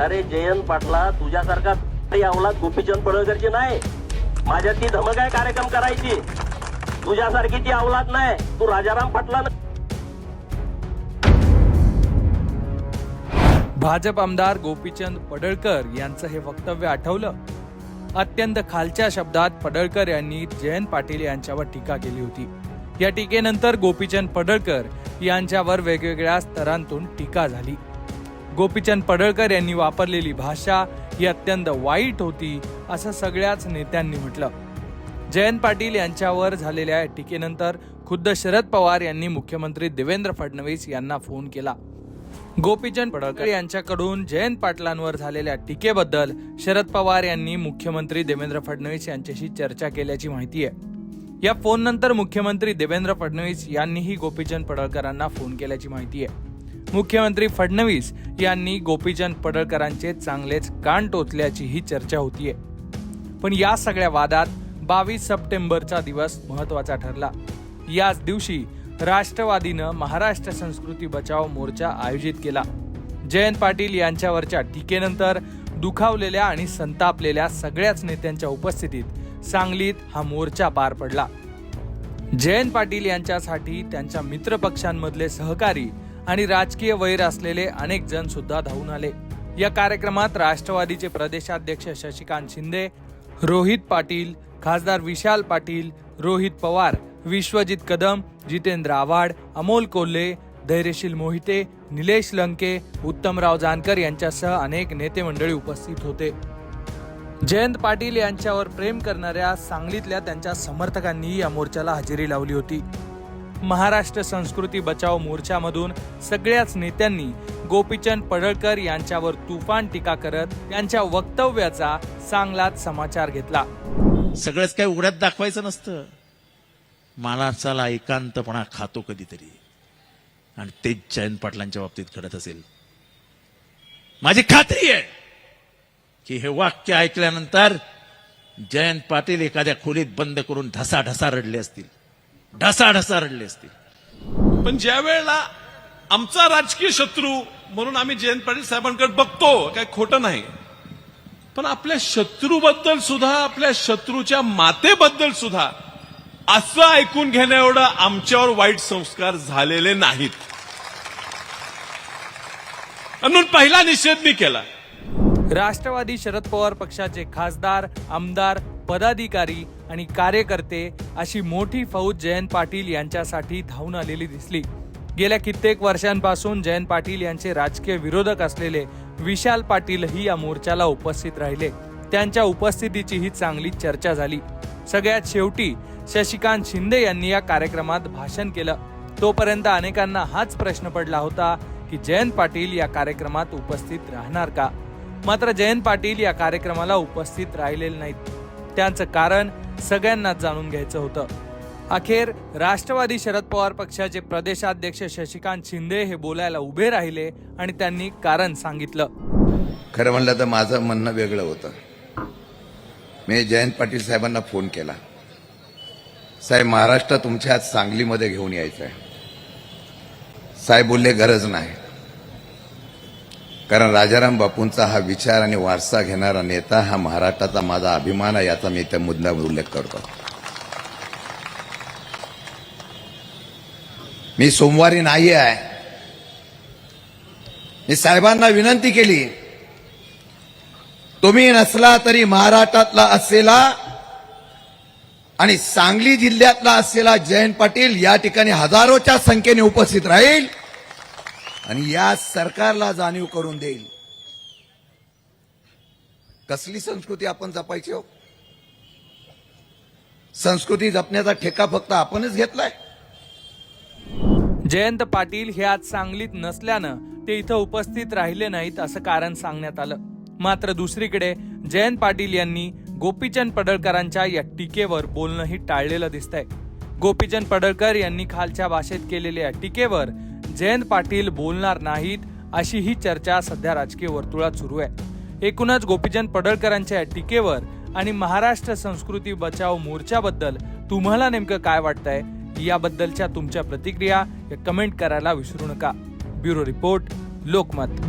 अरे जयंत पाटला तुझ्यासारखा अवलाद गोपीचंद पडळकरची नाही. माझ्यात ती धमक आहे कार्यक्रम करायची. तुझ्यासारखी ती अवलाद नाही. तू राजाराम पाटला भाजप आमदार गोपीचंद पडळकर यांचं हे वक्तव्य आठवलं. अत्यंत खालच्या शब्दात पडळकर यांनी जयंत पाटील यांच्यावर टीका केली होती. या टीकेनंतर गोपीचंद पडळकर यांच्यावर वेगवेगळ्या स्तरांतून टीका झाली. गोपीचंद पडळकर यांनी वापरलेली भाषा ही अत्यंत वाईट होती असं सगळ्याच नेत्यांनी म्हटलं. जयंत पाटील यांच्यावर झालेल्या टीकेनंतर खुद्द शरद पवार यांनी मुख्यमंत्री देवेंद्र फडणवीस यांना फोन केला. गोपीचंद पडळकर यांच्याकडून जयंत पाटलांवर झालेल्या टीकेबद्दल शरद पवार यांनी मुख्यमंत्री देवेंद्र फडणवीस यांच्याशी चर्चा केल्याची माहिती आहे. या फोननंतर मुख्यमंत्री देवेंद्र फडणवीस यांनीही गोपीचंद पडळकरांना फोन केल्याची माहिती आहे. मुख्यमंत्री फडणवीस यांनी गोपीचंद पडळकरांचे चांगलेच कान टोचल्याची ही चर्चा होतीये. पण या सगळ्या वादात बावीस सप्टेंबरचा दिवस महत्त्वाचा ठरला. याच दिवशी राष्ट्रवादीनं महाराष्ट्र संस्कृती बचाव मोर्चा आयोजित केला. जयंत पाटील यांच्यावरच्या टीकेनंतर दुखावलेल्या आणि संतापलेल्या सगळ्याच नेत्यांच्या उपस्थितीत सांगलीत हा मोर्चा पार पडला. जयंत पाटील यांच्यासाठी त्यांच्या मित्रपक्षांमधले सहकारी आणि राजकीय वैर असलेले अनेक जण सुद्धा धावून आले. या कार्यक्रमात राष्ट्रवादीचे प्रदेशाध्यक्ष शशिकांत शिंदे रोहित पाटील खासदार विशाल पाटील रोहित पवार विश्वजित कदम जितेंद्र आव्हाड अमोल कोल्हे धैर्यशील मोहिते निलेश लंके उत्तमराव जानकर यांच्यासह अनेक नेते मंडळी उपस्थित होते. जयंत पाटील यांच्यावर प्रेम करणाऱ्या सांगलीतल्या त्यांच्या समर्थकांनी या मोर्चाला हजेरी लावली होती. महाराष्ट्र संस्कृती बचाव मोर्चामधून सगळ्याच नेत्यांनी गोपीचंद पडळकर यांच्यावर तुफान टीका करत त्यांच्या वक्तव्याचा चांगलाच समाचार घेतला. सगळंच काही उघड्यात दाखवायचं नसतं. माणसाला एकांतपणा खातो कधीतरी. आणि तेच जयंत पाटलांच्या बाबतीत घडत असेल. माझी खात्री आहे की हे वाक्य ऐकल्यानंतर जयंत पाटील एखाद्या खोलीत बंद करून ढसा ढसा रडले असतील. ढसा ढसा रडले असतील पण ज्या वेळेला आमचा राजकीय शत्रू म्हणून आम्ही जयंत पाटील साहेबांकडे बघतो काय खोटं नाही. पण आपल्या शत्रूबद्दल सुद्धा आपल्या शत्रूच्या मातेबद्दल सुद्धा असं ऐकून घेण्या एवढं आमच्यावर वाईट संस्कार झालेले नाहीत. म्हणून पहिला निषेध मी केला. राष्ट्रवादी शरद पवार पक्षाचे खासदार आमदार पदाधिकारी आणि कार्यकर्ते अशी मोठी फौज जयंत पाटील यांच्यासाठी धावून आलेली दिसली. गेल्या कित्येक वर्षांपासून जयंत पाटील यांचे राजकीय विरोधक असलेले विशाल पाटीलही या मोर्चाला उपस्थित राहिले. त्यांच्या उपस्थितीचीही चांगली चर्चा झाली. सगळ्यात शेवटी शशिकांत शिंदे यांनी या कार्यक्रमात भाषण केलं. तोपर्यंत अनेकांना हाच प्रश्न पडला होता की जयंत पाटील या कार्यक्रमात उपस्थित राहणार का? मात्र जयंत पाटील या कार्यक्रमाला उपस्थित राहिलेले नाहीत. त्यांचं कारण सगळ्यांनाच जाणून घ्यायचं होतं. अखेर राष्ट्रवादी शरद पवार पक्षाचे प्रदेशाध्यक्ष शशिकांत शिंदे हे बोलायला उभे राहिले आणि त्यांनी कारण सांगितलं. खरं म्हणलं तर माझं म्हणणं वेगळं होतं. मी जयंत पाटील साहेबांना फोन केला. साहेब महाराष्ट्र तुमच्या आज सांगलीमध्ये घेऊन यायचं आहे साहेब बोलले गरज नाही. कारण राजाराम बापूंचा हा विचार आणि वारसा घेणारा नेता हा महाराष्ट्राचा माझा अभिमान आहे याचा मी त्या मुद्दा उल्लेख करतो. मी सोमवारी नाही आहे. मी साहेबांना विनंती केली तुम्ही नसला तरी महाराष्ट्रातला असलेला आणि सांगली जिल्ह्यातला असलेला जयंत पाटील या ठिकाणी हजारोच्या संख्येने उपस्थित राहील. आणि या सरकारला जाणीव करून देईल. कसली संस्कृती आपण जपायची हो? संस्कृती जपण्याचा ठेका फक्त आपणच घेतलाय. जयंत पाटील हे आज सांगलीत नसल्यानं ते इथं उपस्थित राहिले नाहीत असं कारण सांगण्यात आलं. मात्र दुसरीकडे जयंत पाटील यांनी गोपीचंद पडळकरांच्या या टीकेवर बोलणंही टाळलेलं दिसतंय. गोपीचंद पडळकर यांनी खालच्या भाषेत केलेल्या टीकेवर जयंत पाटील बोलणार नाहीत अशी ही चर्चा सध्या राजकीय वर्तुळात सुरू आहे. एकूणच गोपीचंद पडळकरांच्या टीकेवर आणि महाराष्ट्र संस्कृती बचाव मोर्चाबद्दल तुम्हाला नेमकं काय वाटतंय? याबद्दलच्या तुमच्या प्रतिक्रिया कमेंट करायला विसरू नका. Bureau report Lokmat.